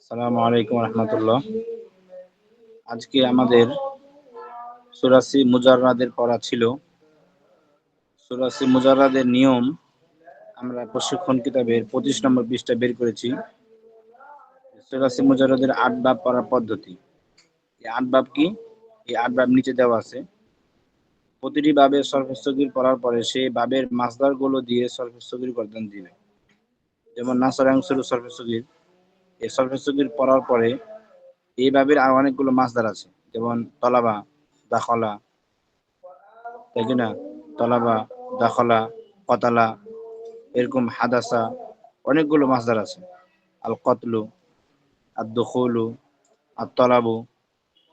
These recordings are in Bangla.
আসসালামু আলাইকুম রহমতুল্লাহ। আজকে আমাদের সুরাসি মুজাররাদের পড়া ছিল। সুরাসি মুজাররাদের নিয়ম আমরা প্রশিক্ষণ কিতাবের পঁচিশ নম্বর পৃষ্ঠা বের করেছি। সুরাসি মুজাররাদের আট বাব পড়ার পদ্ধতি। এই আট বাব কি? এই আট বাব নিচে দেওয়া আছে। প্রতিটি বাবের সরফেস্তগির পড়ার পরে সেই বাবের মাসদারগুলো দিয়ে সরফেস্তগির গর্দান দিবে। যেমন নাসরাংশুর সরফেস্তগির এই পড়ার পরে এই বাবের আর অনেকগুলো মাসদার আছে। যেমন তলাবা, দাখলা, তাই কি না? তলাবা, দাখলা, কতালা, এরকম হাদাসা অনেকগুলো মাসদার আছে। আল কতলু আর দখলু আর তলাবু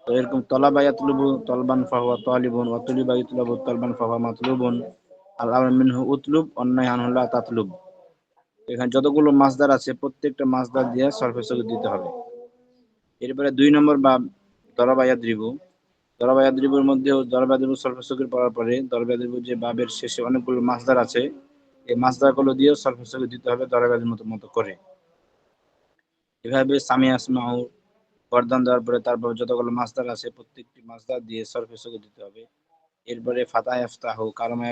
তো এরকম তলাবা ইয়াতলুবু, তলবান ফাহুয়া তালিবুন, ওয়া তুলিবা ইতলাবু তলবান ফাহুয়া মাতলুবুন। আল আমর মিনহু উতলুব, অন্যায় আনহুল্লাহ তাতলুব এখানে যতগুলো মাসদার আছে, প্রত্যেকটা মাসদার দিয়ে সরফেসকে দিতে হবে। এরপরে দুই নম্বর বা দরাবায়াদ্রিবু দরাবায়াদ্রিবুর মধ্যেও দরাবায়াদ্রিবু সরফেসকের পড়ার পরে দরাবায়াদ্রিবু যে বাবের শেষে অনেকগুলো মাসদার আছে, এই মাসদারগুলো দিয়েও সরফেসকে দিতে হবে দরাবায়াদের মতো মতো করে। এভাবে সামি আসমাউ গর্দান দেওয়ার পরে তারপর যতগুলো মাসদার আছে, প্রত্যেকটি মাসদার দিয়ে সরফেসকে দিতে হবে। এরপরে ফাতাহ আফতাহ কারমা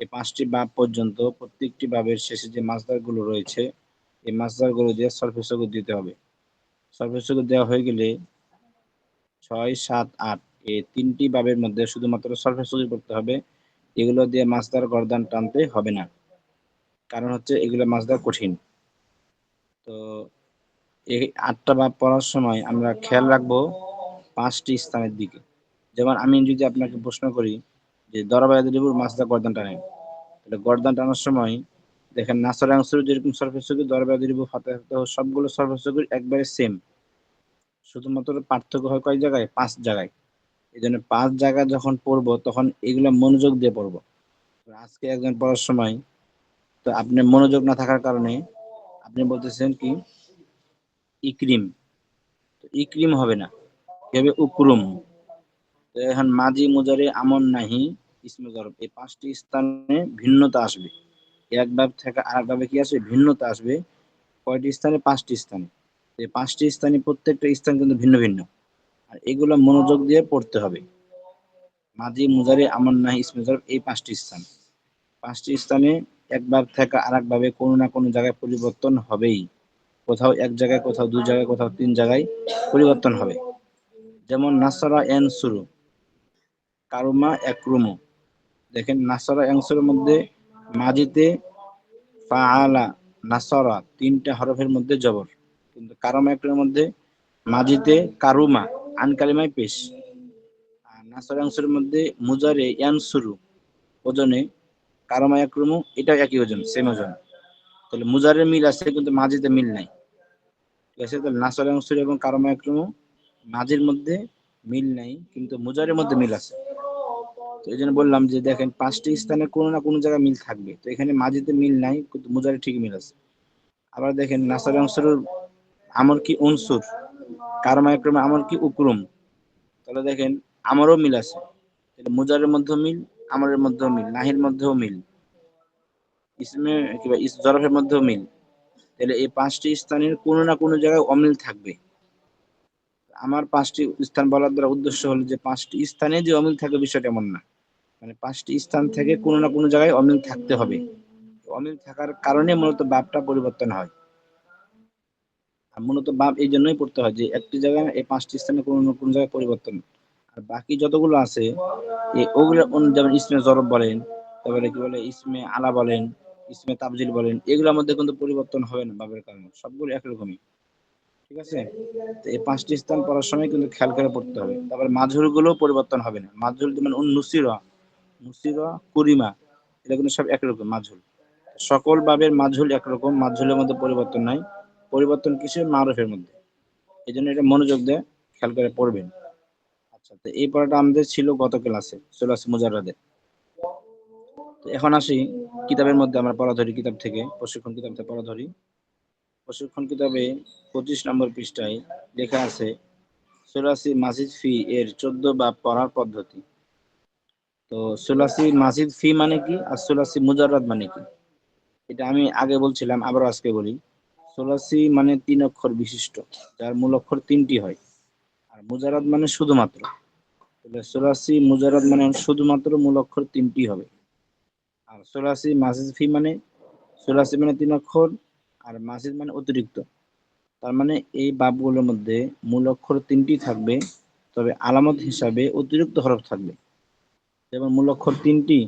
এই পাঁচটি বাব পর্যন্ত প্রত্যেকটি বাবের শেষে যে মাসদারগুলো রয়েছে, এই মাসদারগুলো দিয়ে সরফেসকে দিতে হবে। সরফেসকে দেওয়া হয়ে গেলে ছয়, সাত, আট, এই তিনটি বাবের মধ্যে শুধুমাত্র সরফেসকে করতে হবে। এগুলো দিয়ে মাসদার গর্দান টানতে হবে না। কারণ হচ্ছে এগুলো মাসদার কঠিন। তো এই আটটা বাপ পড়ার সময় আমরা খেয়াল রাখব পাঁচটি স্থানের দিকে। যেমন আমি যদি আপনাকে প্রশ্ন করি যে দরবায়াদুর মাছদা গর্দান টানেন তাহলে গর্দান টানার সময় দেখেন নাসর আংসুর যেরকম সরফেসগুলি দরবায়াদুরিবু ফাতে সবগুলো সরফেসগুলি একবারে সেম শুধুমাত্র পার্থক্য হয় কয় জায়গায়? পাঁচ জায়গায়। এই জন্য পাঁচ জায়গায় যখন পড়ব, তখন এগুলো মনোযোগ দিয়ে পড়ব। আজকে একজন পড়ার সময়, তো আপনি মনোযোগ না থাকার কারণে আপনি বলতেছেন কি, ইক্রিম। ইক্রিম হবে না। কি হবে? উকরুম। এখন মাজি মুজারে আমন নাহি, ইসমে জরব এই পাঁচটি স্থানে ভিন্নতা আসবে। এক ভাব থেকে আরেক ভাবে কি আসবে? ভিন্নতা আসবে। কয়টি স্থানে? পাঁচটি স্থানে। এই পাঁচটি স্থানে প্রত্যেকটা স্থান কিন্তু ভিন্ন ভিন্ন। আর এগুলো মনোযোগ দিয়ে পড়তে হবে। মাজি মুজারে আমন নাহি, ইসমে জরব এই পাঁচটি স্থান। পাঁচটি স্থানে এক ভাব থেকে আরেক ভাবে কোনো না কোনো জায়গায় পরিবর্তন হবেই। কোথাও এক জায়গায়, কোথাও দুই জায়গায়, কোথাও তিন জায়গায় পরিবর্তন হবে। যেমন নাসারা এন শুরু। কারুমা একরুমু। দেখেন, নাসারা অংশের মধ্যে মাজিতে ফাআলা নাসারা তিনটা হরফের মধ্যে জবর। কিন্তু কারমা একরের মধ্যে মাজিতে কারুমা আনকালিমায় পেশ। আর নাসারা অংশের মধ্যে মুজারে ইয়ানসুরু, ওজনে কারমা একরুমু, এটাও একই ওজন সেম ওজন। তাহলে মুজারের মিল আছে, কিন্তু মাজিতে মিল নাই। ঠিক আছে? তাহলে নাসারা অংশের এবং কারমা একরুমু মাজির মধ্যে মিল নাই, কিন্তু মুজারের মধ্যে মিল আছে। তো এই জন্য বললাম যে দেখেন, পাঁচটি স্থানে কোনো না কোনো জায়গায় মিল থাকবে। তো এখানে মাঝিতে মিল নাই, কিন্তু মুজারে ঠিক মিল আছে। আবার দেখেন, নাসার অংশের আমর কি উনসুর কারমায়ক্রমে আমর কি উকরুম? তাহলে দেখেন, আমারও মিল আছে। মুজারের মধ্যেও মিল, আমরের মধ্যেও মিল, নাহির মধ্যেও মিল। ইসমে কিংবা জরফের মধ্যেও মিল। তাহলে এই পাঁচটি স্থানের কোনো না কোনো জায়গায় অমিল থাকবে। আমার পাঁচটি স্থান বলার দ্বারা উদ্দেশ্য হলো যে পাঁচটি স্থানে যে অমিল থাকে বিষয়টা এমন না। মানে পাঁচটি স্থান থেকে কোনো না কোনো জায়গায় অমিল থাকতে হবে। অমিল থাকার কারণে মূলত বাপটা পরিবর্তন হয়। আর মূলত বাপ এই জন্যই পড়তে হয় যে, একটি জায়গায় এই পাঁচটি স্থানে কোনো না কোনো জায়গায় পরিবর্তন। আর বাকি যতগুলো আছে ওগুলো যেমন ইসমে জরব বলেন, তারপরে কি বলে, ইসমে আলা বলেন, ইসমে তাবজিল বলেন, এগুলোর মধ্যে কিন্তু পরিবর্তন হবে না বাপের কারণে। সবগুলো একরকমই ঠিক আছে? তো এই পাঁচটি স্থান পড়ার সময় কিন্তু খেয়াল করে পড়তে হবে। তারপরে মাঝুরগুলো পরিবর্তন হবে না। মাঝুল মানে নুসিরা নুসিরা কুরিমা এটা কিন্তু সব একরকম মাঝুল সকল বাবের মাঝুল একরকম মাঝুলের মধ্যে পরিবর্তন নাই। পরিবর্তন কিছু মারুফের মধ্যে। এই জন্য এটা মনোযোগ দিয়ে খেয়াল করে পড়বেন। আচ্ছা তো এই পড়াটা আমাদের ছিল গত ক্লাসে চলে আসছে মুজারাদের তো এখন আসি কিতাবের মধ্যে, আমরা পড়া ধরি কিতাব থেকে, প্রশিক্ষণ কিতাব থেকে পড়া ধরি। প্রশিক্ষণ কিতাবে পঁচিশ নম্বর পৃষ্ঠায় লেখা আছে সোলাসি মাসিদ ফি এর চোদ্দ বা পড়ার পদ্ধতি। তো সোলাসি মাসিদ ফি মানে কি? আর সোলাসি মুজাররাদ মানে কি? এটা আমি আগে বলছিলাম আবারও আজকে বলি। সোলাসি মানে তিন অক্ষর বিশিষ্ট, যার মূল অক্ষর তিনটি হয়। আর মুজারাদ মানে শুধুমাত্র। তাহলে সোলাসি মুজারাদ মানে শুধুমাত্র মূল অক্ষর তিনটি হবে। আর সোলাসি মাসিফি মানে সোলাসি মানে তিন অক্ষর, আর মাসিদ মানে অতিরিক্ত। তার মানে এই বাপগুলোর মধ্যে মূল অক্ষর তিনটি থাকবে, তবে আলামত হিসাবে অতিরিক্ত হরফ থাকবে। যেমন মূল অক্ষর তিনটি,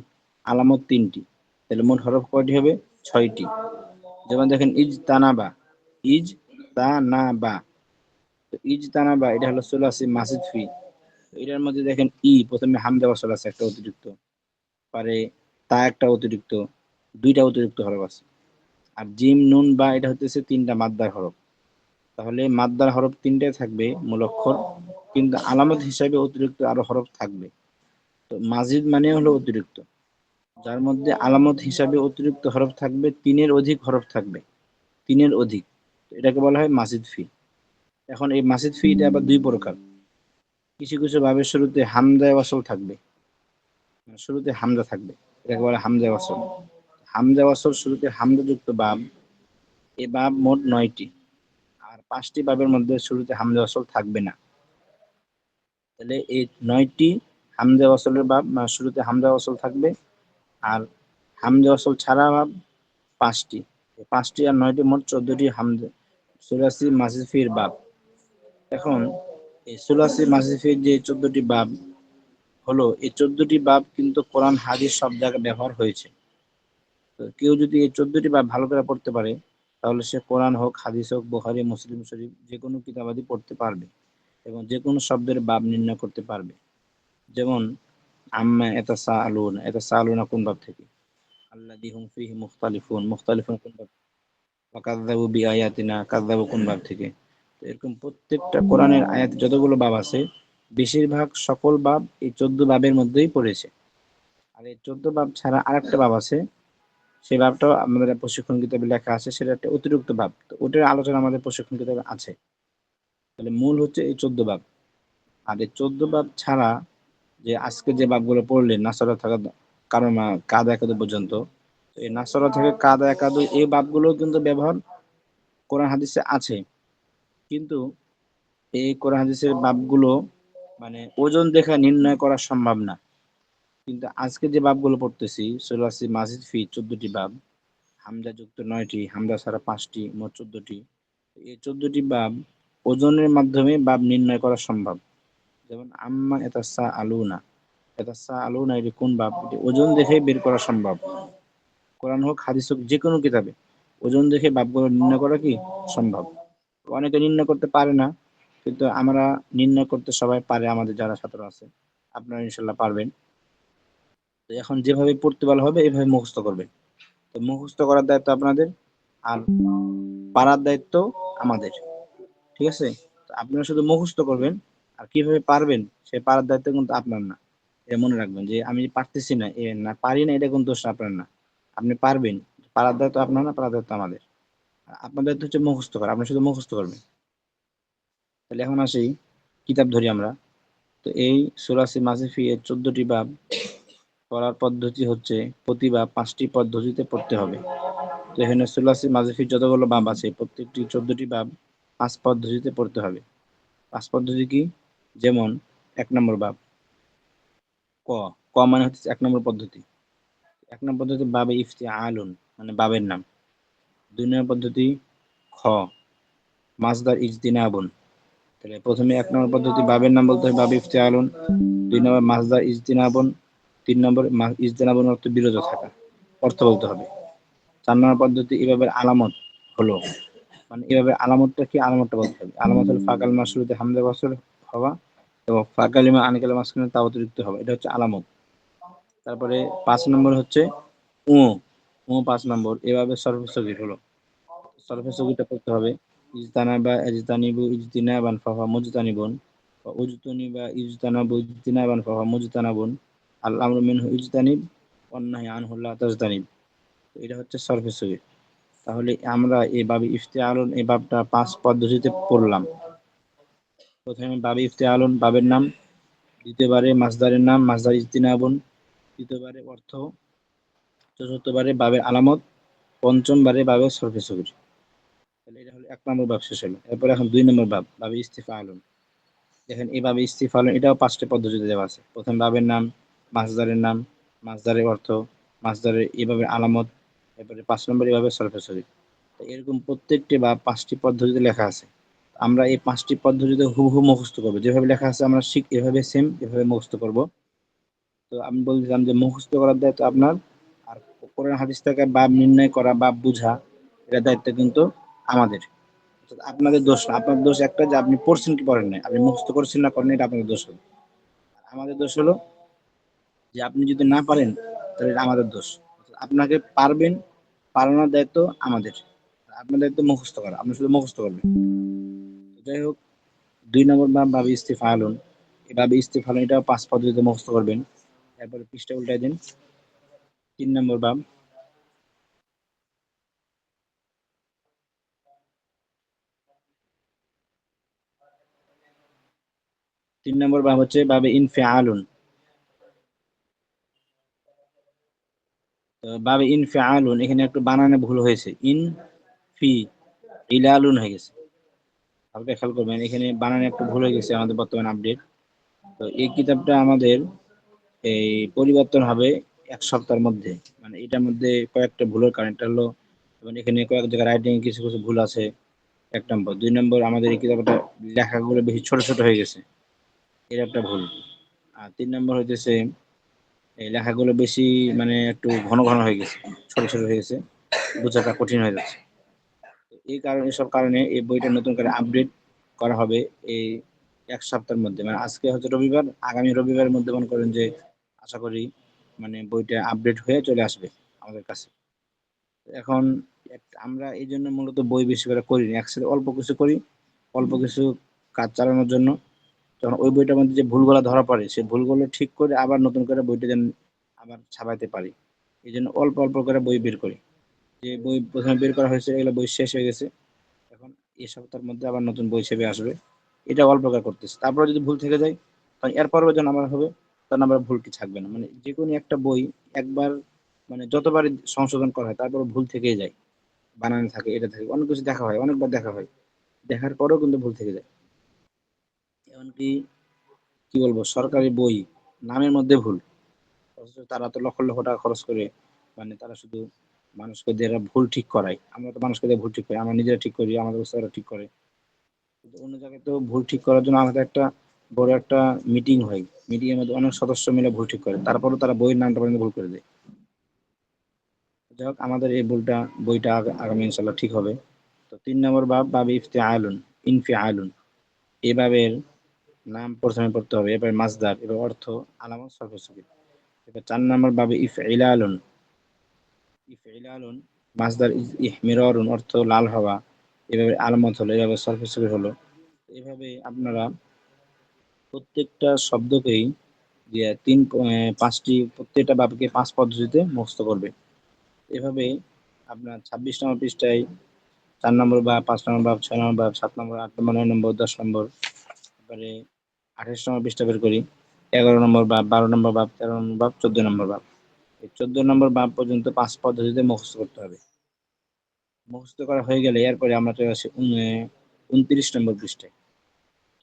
আলামত তিনটি। তাহলে মোট হরফ কয়টি হবে? ছয়টি। যেমন দেখেন ইজ তানাবা ইজ তানাবা ইজ তানাবা এটা হলো সোলাসি মাসিদ ফি। এটার মধ্যে দেখেন ই, প্রথমে হামদা ওয়াসল আছে একটা অতিরিক্ত। পরে তা একটা অতিরিক্ত, দুইটা অতিরিক্ত হরফ আছে। আর জিম, নুন, বা এটা হচ্ছে তিনটা মাদ্দার হরফ। তাহলে মাদ্দার হরফ তিনটাই থাকবে মূল অক্ষর, কিন্তু আলামত হিসাবে অতিরিক্ত আরও হরফ থাকবে। তো মাজিদ মানে হলো অতিরিক্ত। যার মধ্যে আলামত হিসাবে অতিরিক্ত হরফ থাকবে, তিনের অধিক হরফ থাকবে। তিনের অধিক। এটাকে বলা হয় মাসিদ ফি। এখন এই মাসিদ ফি এটা আবার দুই প্রকার। কিছু কিছু ভাবের শুরুতে হামদা ওয়াসল থাকবে। মানে শুরুতে হামদা থাকবে। এটাকে বলে হামদা ওয়াসল। হামদা ওয়াসল শুরুতে হামদা যুক্ত বাব। এই বাব মোট নয়টি। আর পাঁচটি বাবের মধ্যে শুরুতে হামদা ওয়াসল থাকবে না। তাহলে এই নয়টি হামদা ওয়াসলের বাব শুরুতে হামদা ওয়াসল থাকবে। আর হামদা ওয়াসল ছাড়া বাব পাঁচটি পাঁচটি আর নয়টি মোট চোদ্দটি হামদা সুরাসি মাসিফির বাব। এখন এই সুলাসি মাসিফির যে চোদ্দটি বাব হলো, এই চোদ্দটি বাব কিন্তু কোরআন, হাদিস সব জায়গায় ব্যবহার হয়েছে। তো কেউ যদি এই চোদ্দটি বাব ভালো করে পড়তে পারে, তাহলে সে কোরআন হোক, হাদিস হোক বোহারি মুসলিম শরীফ যে কোনো কিতাবাদি পড়তে পারবে এবং যে কোনো শব্দের বাব নির্ণয় করতে পারবে। যেমন, আম্মা এত সা আলুন এত সা আলুনা কোন বাব থেকে? আল্লাহ ফিহি মুখতালিফুন মুখতালিফুন কোন বি আয়াতিনা কোন থেকে? এরকম প্রত্যেকটা কোরআনের আয়াত যতগুলো বাব আছে, বেশিরভাগ সকল বাব এই চোদ্দ বাবের মধ্যেই পড়েছে। আর এই চোদ্দ বাব ছাড়া আরেকটা বাব আছে সেই ভাবটাও আমাদের প্রশিক্ষণ কিতাবে লেখা আছে, সেটা একটা অতিরিক্ত ভাব তো ওটার আলোচনা আমাদের প্রশিক্ষণ কিতাবে আছে। তাহলে মূল হচ্ছে এই চোদ্দ ভাব আর এই চোদ্দ ভাব ছাড়া যে আজকে যে ভাবগুলো পড়লেন নাসরা থাকা কারণ কাদা একাদু পর্যন্ত এই নাসরা থেকে কাদা একাদু, এই ভাবগুলো কিন্তু ব্যবহার কোরআন হাদিসে আছে। কিন্তু এই কোরআন হাদিসের ভাবগুলো মানে ওজন দেখা নির্ণয় করা সম্ভব না। কিন্তু আজকে যে বাবগুলো পড়তেছি সোলাসি মাসিদ ফি চোদ্দটি বাপ, হামজা যুক্ত নয়টি, হামজা ছাড়া পাঁচটি, মোট চোদ্দটি। এই চোদ্দটি বাপ ওজনের মাধ্যমে বাপ নির্ণয় করা সম্ভব। যেমন, আম্মা এটা সা আলুনা এটা সা আলুনা এটি কোন বাব এটি ওজন দেখে বের করা সম্ভব। কোরআন হোক, হাদিস হোক, যে কোনো কিতাবে ওজন দেখে বাবগুলো নির্ণয় করা কি সম্ভব? অনেকে নির্ণয় করতে পারে না, কিন্তু আমরা নির্ণয় করতে সবাই পারে, আমাদের যারা ছাত্র আছে। আপনারা ইনশাল্লাহ পারবেন। তো এখন যেভাবে পড়তে বলা হবে, এভাবে মুখস্থ করবেন। তো মুখস্থ করার দায়িত্ব আপনাদের, আর পারার দায়িত্ব আমাদের। ঠিক আছে? আপনারা শুধু মুখস্থ করবেন আর কীভাবে পারবেন, সে পারার দায়িত্ব কিন্তু আপনার না। এটা মনে রাখবেন যে আমি পারতেছি না, এ না, পারি না, এটা কিন্তু আপনার না। আপনি পারবেন, পারার দায়িত্ব আপনার না, পারার দায়িত্ব আমাদের। আপনার দায়িত্ব হচ্ছে মুখস্থ করা, আপনি শুধু মুখস্থ করবেন। তাহলে এখন আসি, কিতাব ধরি আমরা। তো এই সুরাসি মাসিফি এর চোদ্দটি বাব পড়ার পদ্ধতি হচ্ছে, প্রতি বা পাঁচটি পদ্ধতিতে পড়তে হবে। তো এখানে সুলাসি মাজিফির যতগুলো বাব আছে, প্রত্যেকটি চোদ্দটি বাব পাঁচ পদ্ধতিতে পড়তে হবে। পাঁচ পদ্ধতি কি? যেমন এক নম্বর বাব ক ক মানে হচ্ছে এক নম্বর পদ্ধতি। এক নম্বর পদ্ধতি বাবে ইফতি আলুন মানে বাবের নাম। দুই নম্বর পদ্ধতি খ মাজদার ইজদিনাবুন তাহলে প্রথমে এক নম্বর পদ্ধতি বাবের নাম বলতে হবে বাবে ইফতি আলুন দুই নম্বর মাজদার ইজদিনাবুন তিন নম্বর ইজতেনাবন অর্থ বিরত থাকা, অর্থ বলতে হবে। চার নম্বর পদ্ধতি এভাবে আলামত হলো। মানে এভাবে আলামতটা কি আলামতটা বলতে হবে? আলামত হলো ফাঁকাল মাসরুতে হামদা বছর হওয়া এবং ফাঁকালিমা আনিকাল মাসখানে তা অতিরিক্ত হবে। এটা হচ্ছে আলামত। তারপরে পাঁচ নম্বর হচ্ছে উ। উ পাঁচ নম্বর। এভাবে সর্বস্থগির হলো। সর্বস্থগিরটা করতে হবে। ইজতানাবা ইজতানিবু ইজতিনাবান ফাফা মুজতানিবুন বা উজতনি বা ইজতানাবু ইজতিনাবান ফাফা মুজতানাবুন আল্লাহ মিনহু ইজতানিব অন্যায় আনহুল্লাহ তাজদানিব এটা হচ্ছে সগির তাহলে আমরা এই বাবে ইফতে আলন এই বাবটা পাঁচ পদ্ধতিতে পড়লাম। প্রথমে বাবে ইফতে আলন বাবের নাম, দ্বিতীয়বারে মাসদারের নাম, মাসদার ইজতিনাবন তৃতীয়বারে অর্থ, চতুর্থবারে বাবের আলামত, পঞ্চমবারে বাবের সরফে সগির তাহলে এটা হলো এক নম্বর বাব শেষ হলো। এরপরে এখন দুই নম্বর বাব, বাবে ইস্তিফা আলুন দেখেন এইভাবে ইস্তিফা আলুন এটাও পাঁচটা পদ্ধতিতে দেওয়া আছে। প্রথম বাবের নাম, মাসদারের নাম, মাসদারের অর্থ, মাসদারের এভাবে আলামত, এরপরে পাঁচ নম্বর এভাবে সরফেসরি তো এরকম প্রত্যেকটি বা পাঁচটি পদ্ধতিতে লেখা আছে। আমরা এই পাঁচটি পদ্ধতিতে হুবহু মুখস্থ করব। যেভাবে লেখা আছে আমরা শিখ এভাবে সেম এভাবে মুখস্থ করব। তো আমি বলছিলাম যে মুখস্থ করার দায়িত্ব আপনার। আর কোরআন হাদিস থেকে বাব নির্ণয় করা বা বুঝা, এটা দায়িত্ব কিন্তু আমাদের। আপনাদের দোষ না। আপনার দোষ একটা যে আপনি পড়ছেন কি পড়েন নাই। আপনি মুখস্থ করছেন না করেন এটা আপনাদের দোষ হলো। আমাদের দোষ হলো যে আপনি যদি না পারেন, তাহলে এটা আমাদের দোষ। আপনাকে পারবেন পালানোর দায়িত্ব আমাদের। আপনার দায়িত্ব মুখস্থ করা। আপনি শুধু মুখস্থ করবেন। যাই হোক, দুই নম্বর বাব ভাবে ইস্তিফা আলুন এভাবে ইস্তিফা আলুন এটাও পাঁচ পদ্ধতিতে মুখস্থ করবেন। এরপরে পৃষ্ঠা উল্টাই দিন। তিন নম্বর বাম। তিন নম্বর বাব হচ্ছে বাবে ইনফে আলুন বাবে ইনফে আলুন এখানে একটু বানানে ভুল হয়েছে। ইন ফি ইলালুন হয়ে গেছে। আপনি খেয়াল করবেন, এখানে বানানে একটু ভুল হয়ে গেছে আমাদের বর্তমান আপডেট তো এই কিতাবটা আমাদের এই পরিবর্তন হবে এক সপ্তাহের মধ্যে। মানে এটার মধ্যে কয়েকটা ভুলের কারণটা হলো। এখানে কয়েক জায়গায় রাইটিং কিছু কিছু ভুল আছে। এক নম্বর। দুই নম্বর, আমাদের এই কিতাবটা লেখাগুলো বেশি ছোট ছোট হয়ে গেছে। এর একটা ভুল। আর তিন নম্বর হইতেছে, এই লেখাগুলো বেশি মানে একটু ঘন ঘন হয়ে গেছে। ছোট ছোট হয়ে গেছে। বোঝাটা কঠিন হয়ে যাচ্ছে। এই কারণে, সব কারণে এই বইটা নতুন করে আপডেট করা হবে এই এক সপ্তাহের মধ্যে। মানে আজকে হচ্ছে রবিবার, আগামী রবিবারের মধ্যে মনে করেন যে আশা করি মানে বইটা আপডেট হয়ে চলে আসবে আমাদের কাছে। এখন আমরা এই জন্য মূলত বই বেশি করে করিনি একসাথে অল্প কিছু করি, অল্প কিছু কাজ চালানোর জন্য। তখন ওই বইটার মধ্যে যে ভুলগুলো ধরা পড়ে, সেই ভুলগুলো ঠিক করে আবার নতুন করে বইটা যেন আবার ছাপাইতে পারি। এই জন্য অল্প অল্প করে বই বের করি। যে বই প্রথমে বের করা হয়েছে, এগুলো বই শেষ হয়ে গেছে। এখন এই সপ্তাহের মধ্যে আবার নতুন বই হিসেবে আসবে। এটা অল্প করে করতেছে। তারপরে যদি ভুল থেকে যায় তখন এর পরে যেন আমার হবে তখন আবার ভুল কি থাকবে না। মানে যে কোনো একটা বই একবার মানে যতবার সংশোধন করা হয় তারপর ভুল থেকেই যায়। বানানো থাকে, এটা থাকে, অনেক কিছু দেখা হয়, অনেকবার দেখা হয়। দেখার পরেও কিন্তু ভুল থেকে যায়। এমনকি কি বলব, সরকারি বই নামের মধ্যে ভুল। অথচ তারা তো লক্ষ লক্ষ টাকা খরচ করে মানে তারা শুধু মানুষকে দিয়ে ভুল ঠিক করায়। আমরা তো মানুষকে ভুল ঠিক করি, আমরা নিজেরা ঠিক করি, আমাদের ওরা ঠিক করে। কিন্তু অন্য জায়গায় তো ভুল ঠিক করার জন্য আমাদের একটা বড় একটা মিটিং হয়। মিটিং এর মধ্যে অনেক সদস্য মিলে ভুল ঠিক করে। তারপরও তারা বইয়ের নামটা পর্যন্ত ভুল করে দেয়। যাই হোক, আমাদের এই ভুলটা, বইটা আগামী ইনশাল্লাহ ঠিক হবে। তো তিন নম্বর বাব, বাবে ইফতে আয়লুন ইনফি আয়লুন এভাবের নাম প্রথমে পড়তে হবে। এবার মাসদার এবার অর্থ আলামত সর্বসুখী এবার চার নম্বর বাবে ইফ ইলালুন ইফ ইলালুন মাসদার ইহমিরুন অর্থ লাল হওয়া, এভাবে আলামত হলো, এভাবে সর্বসুখী হলো। এভাবে আপনারা প্রত্যেকটা শব্দকেই যে তিন পাঁচটি, প্রত্যেকটা বাবকে পাঁচ পদ্ধতিতে মুখস্থ করবে। এভাবে আপনার ছাব্বিশ নম্বর পৃষ্ঠায় চার নম্বর বা পাঁচ নম্বর বাব ছয় নম্বর বাব সাত নম্বর, আট নম্বর, নয় নম্বর, দশ নম্বর তারপরে আঠাশ নম্বর পৃষ্ঠা বের করি, এগারো নম্বর বাব বারো নম্বর বাব তেরো নম্বর বাব চোদ্দ নম্বর এই চোদ্দ নম্বর বাব পর্যন্ত পাঁচ পদ্ধতিতে মুখস্থ করতে হবে। মুখস্থ করা হয়ে গেলে এরপরে আমরা চলে আসি উনত্রিশ নম্বর পৃষ্ঠায়।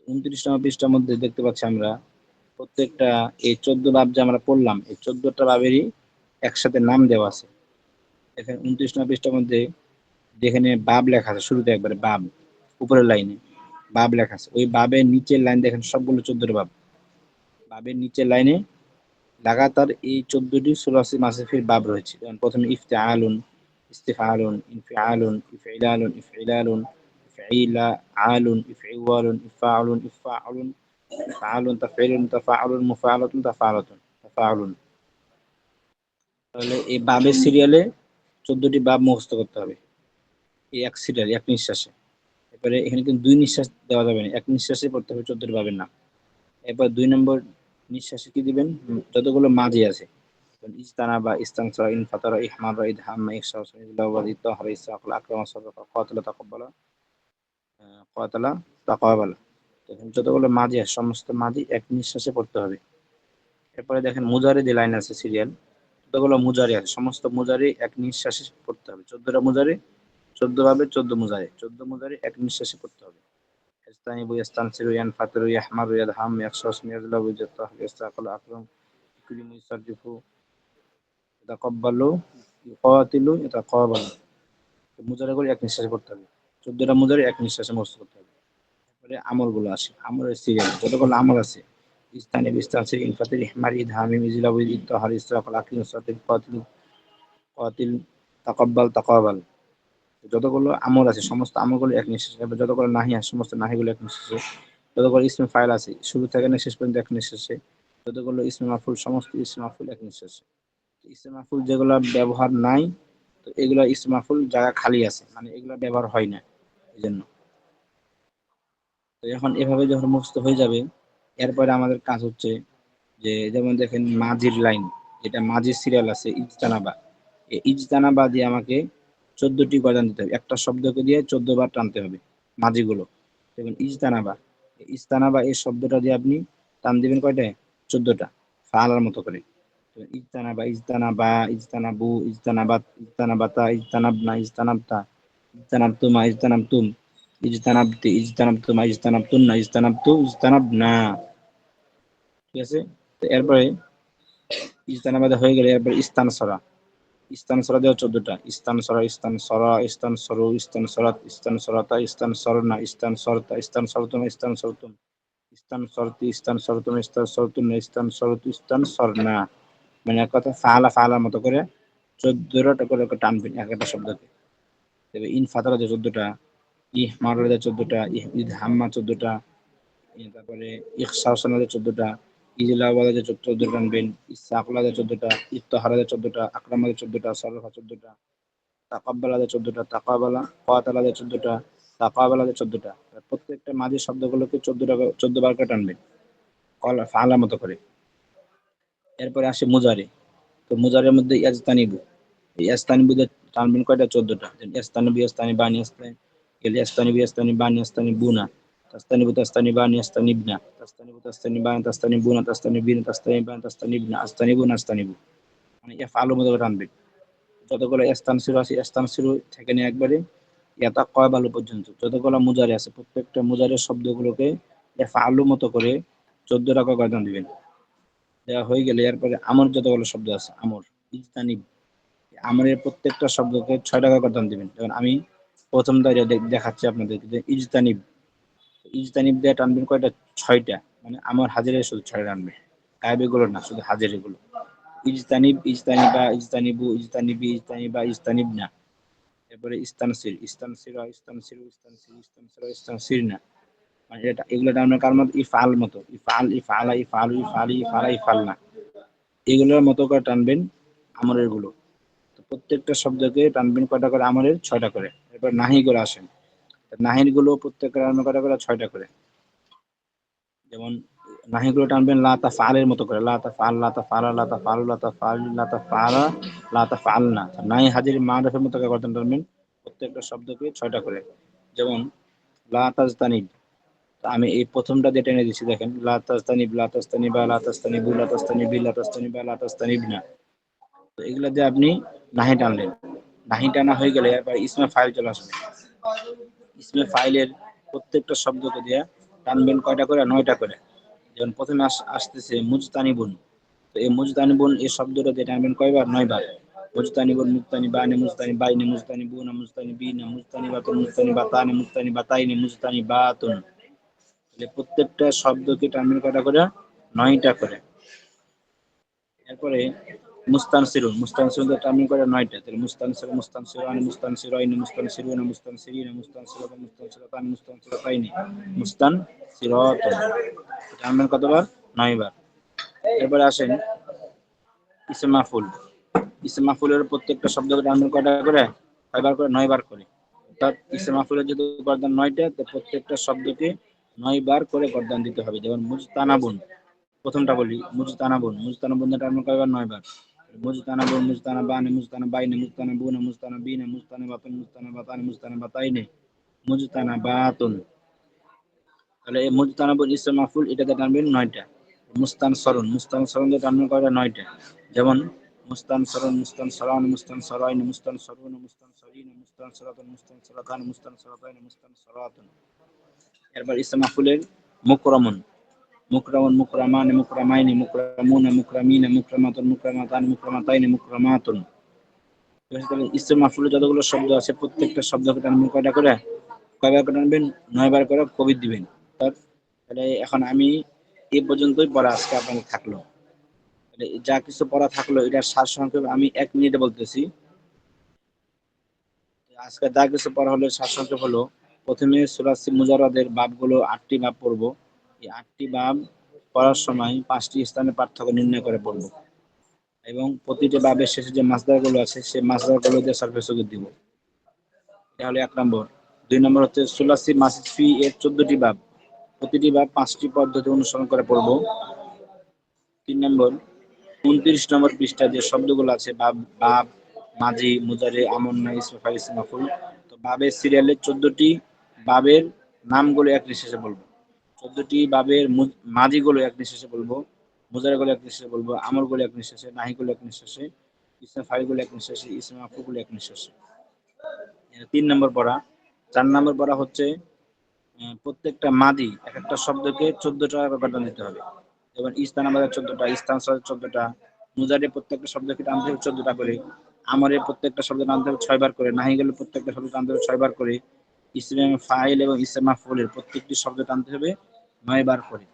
উনত্রিশ নম্বর পৃষ্ঠার মধ্যে দেখতে পাচ্ছি আমরা প্রত্যেকটা এই চোদ্দ বাব যে আমরা পড়লাম, এই চোদ্দটা বাবেরই একসাথে নাম দেওয়া আছে। এখানে উনত্রিশ নম্বর পৃষ্ঠার মধ্যে যেখানে বাব লেখা আছে, শুরুতে একবারে বাব, উপরের লাইনে বাব লেখা আছে। ওই বাবের নিচের লাইন দেখেন সবগুলো চোদ্দটা বাব। বাবের নিচের লাইনে লাগাতার এই চোদ্দটি সুরাসি মাসিফির বাব রয়েছে। যেমন প্রথমে ইফতে আলুন ইস্তেফা আলুন ইফে আলুন ইফে আলুন ইফে আলুন ইফঈলা আলুন ইফঈওয়ালুন ইফআলুন ইফআলুন ইফআলুন তাফঈলুন, তাফআলুন, মুফআলাতুন, তাফআলাতুন, তাফআলুন। তাহলে এই বাবের সিরিয়ালে চোদ্দটি বাব মুখস্থ করতে হবে। এই এক সিরিয়াল এক নিঃশ্বাসে। এরপরে এখানে কিন্তু দুই নিঃশ্বাস দেওয়া যাবে না। এক নিঃশ্বাসে পড়তে হবে চোদ্দটি বাবের নাম। এরপর দুই নম্বর নিঃশ্বাসে কি দিবেন? যতগুলো মাঝি আছে। ইস্তানা বা ইস্তানসা ইন ফাতারা ইহমাদা ইদহাম্মা ইহসাস ইলাওয়াদ ইত্তাহরা ইসাকুল আকরামা, সাদাকা কাতালা তাকাব্বালা কাতালা দেখেন, যতগুলো মাঝি আছে, সমস্ত মাঝি এক নিঃশ্বাসে পড়তে হবে। এরপরে দেখেন মুজারি যে লাইন আছে সিরিয়াল। যতগুলো মুজারি আছে, সমস্ত মুজারি এক নিঃশ্বাসে পড়তে হবে। চোদ্দটা মুজারি চোদ্দ ভাবে চোদ্দ মুজারে। চোদ্দ মুজারে এক নিঃশ্বাসে পড়তে হবে। ইস্তানিবু ইস্তানসিরু ইয়ানফাতিরু ইয়াহমারু ইয়াদহাম ইয়াকশাস মিয়াজলাবু ইয়াতাহ ইয়াস্তাকুল আকরাম, ইকরিমু ইসারজিফু, ইয়াতাকাব্বালু, ইউকাতিলু, ইয়াতাকাবালু। মুজারে করে এক নিঃশ্বাসে করতে হবে। চোদ্দটা মুজারে এক নিঃশ্বাসে মুখস্থ করতে হবে। তারপরে আমলগুলো আসে। আমলের সিরিয়াল। যতগুলো আমল আছে ইস্তানি বিস্তানসির ইনফাতির ইহমার, ইদহামি, মিজিলাবু, ইত্তাহার ইস্তাকুল আকরিম সাতিল কাতিল কাতিল তাকাব্বাল, তাকাবাল। যতগুলো আমল আছে, সমস্ত আমলগুলো এক নিঃশ্বাসে এবার যতগুলো নাহি আছে, সমস্ত নাহিগুলো এক নিঃশ্বাসে যতগুলো ইসমে ফাইল আছে, শুরু থেকে না শেষ পর্যন্ত এক নিঃশ্বাসে যতগুলো ইসমে মাহফুল সমস্ত ইসমে মাহফুল এক নিঃশ্বাসে ইসমে মাহফুল যেগুলো ব্যবহার নাই, তো এগুলো ইসমে মাহফুল জায়গা খালি আছে মানে এগুলো ব্যবহার হয় না, এই জন্য। তো এখন এভাবে যখন মুখস্থ হয়ে যাবে, এরপরে আমাদের কাজ হচ্ছে যে, যেমন দেখেন মাঝির লাইন এটা মাঝির সিরিয়াল আছে, ইজতানাবা। ইজতানাবা দিয়ে আমাকে চোদ্দটি গজান দিতে হবে। একটা শব্দকে দিয়ে চোদ্দ বার টানতে হবে, মাঝিগুলো। দেখুন, ইজতানাবা। এই ইজতানাবা, এই শব্দটা দিয়ে আপনি টান দিবেন কয়টায়? চোদ্দটা। ফালার মতো করে। ইজতানাবা ইজতানাবা, ইজতানাবু, ইজতানাবাত, ইজতানাবাতা, ইজতানাবনা, ইজতানাবতা, ইজতানাবতুমা, ইজতানাবতুম, ইজতানাবতি, ইজতানাবতুমা, ইজতানাবতুন্না, ইজতানাবতু, ইজতানাবনা। ঠিক আছে? তো এরপরে ইজতানাবাদে হয়ে গেলে এরপরে ইস্তান সরা ইস্তান সরা দেওয়া চোদ্দটা। ইস্তান সরা ইস্তান সরা, ইস্তান সরু, ইস্তান সরাত, ইস্তান সরাতা, ইস্তান সরনা, ইস্তান সরতা, ইস্তান সরতুম ইস্তান সরতুম ইস্তান সরতি, ইস্তান সরতুম ইস্তান সরতুম ইস্তান সরতু, ইস্তান সরনা। মানে এক কথা ফালা ফালার মতো করে চোদ্দটা করে টানবেন এক একটা শব্দকে তবে ইন ফাতারা যে চোদ্দটা, ইহ মারা চোদ্দটা, ইহ হাম্মা চোদ্দটা তারপরে ইহ ইহসাহসানাদের চোদ্দটা ইজলাবাদের চোদ্দটা টানবেন ইসাকুলাদের চোদ্দটা ইত্তহারাদের চোদ্দটা আকরামাদের চোদ্দটা সরফা চোদ্দটা তাকাব্বালাদের চোদ্দটা, তাকাবালা কাতালাদের চোদ্দটা তাকাবালাদের চোদ্দটা। প্রত্যেকটা মাঝের শব্দগুলোকে চোদ্দটা চোদ্দ বার করে টানবেন। কলা ফালা মতো করে। এরপরে আসে মুজারে। তো মুজারের মধ্যে ইয়াজতানিবু। এই ইয়াস্তানিবুদের টানবেন কয়টা? চোদ্দটা। ইয়াস্তানিবু ইয়াস্তানি বানি ইয়াস্তানি গেলে ইয়াস্তানিবু ইয়াস্তানি বানি ইয়াস্তানি বুনা। তাস্তানিবু তাস্তানিবানি ইয়াস্তানিবনা তাস্তানিবু তাস্তানিবানি তাস্তানিবুনা তাস্তানিবিনা তাস্তানিবানি তাস্তানিবনা আস্তানিবু নাস্তানিবু মানে ফালু মতো টানবেন যতগুলো ইস্তানসিরু আছে ইস্তানসিরু থেকে নিয়ে একবারে ইয়াতা কয়বালু পর্যন্ত? যতগুলো মুজারে আছে, প্রত্যেকটা মুজারের শব্দগুলোকে ফালু মতো করে চোদ্দ টাকা গর্দন দিবেন। দেওয়া হয়ে গেলে এরপরে আমর যতগুলো শব্দ আছে, আমর, ইজতানিব, আমরের প্রত্যেকটা শব্দকে ছয় টাকা গর্দন দিবেন। যেমন আমি প্রথম দাঁড়িয়ে দেখাচ্ছি আপনাদেরকে যে ইজতানিব ইজতানিব দিয়ে টানবেন কয়টা? ছয়টা। মানে আমার হাজিরের শুধু ছয় টানবে গায়েবেগুলো না, শুধু হাজিরগুলো ইজতানিব ইজতানিবা ইজতানিবু ইজতানিবি ইজতানিবা ইজতানিব না। এরপরে ইস্তানসির ইস্তানসির ইস্তানসির ইস্তানসির ইস্তানসির ইস্তানসির না। মানে এটা এগুলো টানবেন কার মতো? ইফাল মতো। ইফাল, ইফালা, ইফাল ইফাল, ইফালা, ইফাল না। এগুলোর মতো করে টানবেন আমরেরগুলো। প্রত্যেকটা শব্দকে টানবেন কয়টা করে? আমরের ছয়টা করে। এরপর নাহি করে আসেন। নাহিরগুলো প্রত্যেকটা রান্না করা ছয়টা করে। যেমন নাহিগুলো টানবেন লাতা ফালের মতো করে, লাতা ফাল, লাতা লাতা লাতা ফাল, লাতা লাতা ফাল না নাহি হাজির মারফের মতো করে গর্দন টানবেন প্রত্যেকটা শব্দকে ছয়টা করে। যেমন, লাতাজতানিব। আমি এই প্রথমটা দিয়ে টেনে দিচ্ছি, দেখেন। লাতাজতানিব, লাতাজতানিবা, লাতাজতানিবু, লাতাজতানিবি, লাতাজতানিবা লাতাজতানিব না তো এগুলো দিয়ে আপনি নাহি টানলেন। নাহি টানা হয়ে গেলে এরপর ইসমে ফাইল চলে আসবে। ইসমে ফাইলের প্রত্যেকটা শব্দকে দিয়ে টানবেন কয়টা করে, নয়টা করে। যেমন প্রথমে আসতেছে মুজতানিবুন। তো এই মুজতানিবুন, এই শব্দটা দিয়ে টানবেন কয়বার? নয়বার। মুজতানিবুন, মুজতানি বানে মুজতানি বাইনে মুজতানি বুনা মুজতানি বিনা মুজতানি বাতুন মুজতানি বাতানে মুজতানি বাতাইনে মুজতানি বাতুন প্রত্যেকটা শব্দকে টানবেন কয়টা করে? নয়টা করে। এরপরে মুস্তানসিরুন মুস্তানসিরুন টার্মিং করে নয়টা, তাহলে মুস্তানসির মুস্তানসিরানি মুস্তানসিরাইনি মুস্তানসিরুনা মুস্তানসিরিনা মুস্তানসিরাতান মুস্তানসিরাতানি মুস্তানসিরাতাইনি মুস্তানসিরাতুন টার্মিং কতবার? নয়বার। এরপরে আসেন ইসে মাহফুল ইসে প্রত্যেকটা শব্দকে টার্মিং কয়টা করে? ছয়বার করে? নয়বার করে। অর্থাৎ ইসে মাহফুলের যদি গর্দান নয়টা, তো প্রত্যেকটা শব্দকে নয়বার করে গর্দান দিতে হবে। যেমন মুজতানাবুন। প্রথমটা বলি, মুজতানাবুন। মুজতানাবুন টার্মিং কয়বার? নয়বার। মুজতানাবুন মুজতানাবানি মুজতানাবাইনে মুজতানাবুনা মুজতানাবিনা মুজতানাবাতুন মুজতানাবাতানি মুজতানাবাতাইনে মুজতানাবাতুন তাহলে এই মুজতানাবুন ইসম মাহফুল এটাতে টানবেন নয়টা মুস্তান সরণ মুস্তান সরণ দিয়ে টানবেন কয়টা নয়টা যেমন মুস্তানসরুন মুস্তানসরান মুস্তানসরাইন মুস্তানসরুন মুস্তানসরিন মুস্তানসরাতুন মুস্তানসরাতান মুস্তানসরাতাইন মুস্তানসরাতুন এরপর ইসম মাফুলের মুকরমুন মুকরামুন মুকরামান মুকরামাইন মুকরামুন মুকরামিন মুকরামাতুন মুকরামাতান মুকরামাতাইন মুকরামাতুন ইসম মাফুলের যতগুলো শব্দ আছে, প্রত্যেকটা শব্দকে টানবেন কয়টা করে, কয়বার করে টানবেন নয়বার করে কবির দিবেন। তাহলে এখন আমি এই পর্যন্তই পড়া আজকে আপনাদের থাকল। যা কিছু পড়া থাকল, এটার সার সংক্ষেপ আমি এক মিনিটে বলতেছি। আজকে যা কিছু পড়া হলো, সার সংক্ষেপ হলো, প্রথমে সুরাসি মুজারদের বাবগুলো আটটি বাপ পড়ব। এই আটটি বাব পড়ার সময় পাঁচটি স্থানের পার্থক্য নির্ণয় করে পড়ব এবং প্রতিটি বাবের শেষে যে মাছদারগুলো আছে সেই মাছদারগুলো দিয়ে সার্ভিস দিব। এটা হলো এক নম্বর। দুই নম্বর হচ্ছে সুলাসি মাসিদ ফি এর চোদ্দটি বাব প্রতিটি বাব পাঁচটি পদ্ধতি অনুসরণ করে পড়ব তিন নম্বর, উনত্রিশ নম্বর পৃষ্ঠা যে শব্দগুলো আছে বাব বাব মাঝি, মুজারে আমন্না ইসফা ইসমাফুল তো বাবের সিরিয়ালের চোদ্দটি বাবের নামগুলো এক নিঃশেষে বলব। চোদ্দটি বাবের মাঝিগুলো এক নিঃশেষে বলব মুজারাগুলো এক নিঃশেষে বলব আমরগুলো এক নিঃশেষে নাহিগুলো এক নিঃশেষে ইসলাম ফাইগুলো এক নিঃশেষে ইসলাম আফুগুলো এক নিঃশেষে তিন নম্বর পড়া চার নম্বর পড়া হচ্ছে প্রত্যেকটা মাদি এক একটা শব্দকে চোদ্দটা ব্যাপারটা দিতে হবে। যেমন ইস্তান আমাদের চোদ্দটা, ইস্তান চোদ্দটা, মুজারে প্রত্যেকটা শব্দকে টানতে হবে চোদ্দটা করে আমরের প্রত্যেকটা শব্দ টানতে হবে ছয়বার করে, নাহি গেলে প্রত্যেকটা শব্দ টানতে হবে ছয়বার করে, ইসলাম ফাইল এবং ইসলামা ফুলের প্রত্যেকটি শব্দ টানতে হবে নয় বার করে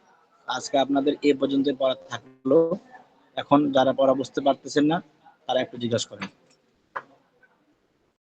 আজকে আপনাদের এ পর্যন্ত পড়া থাকল। এখন যারা পড়া বুঝতে পারতেছেন না, তারা একটু জিজ্ঞাসা করেন।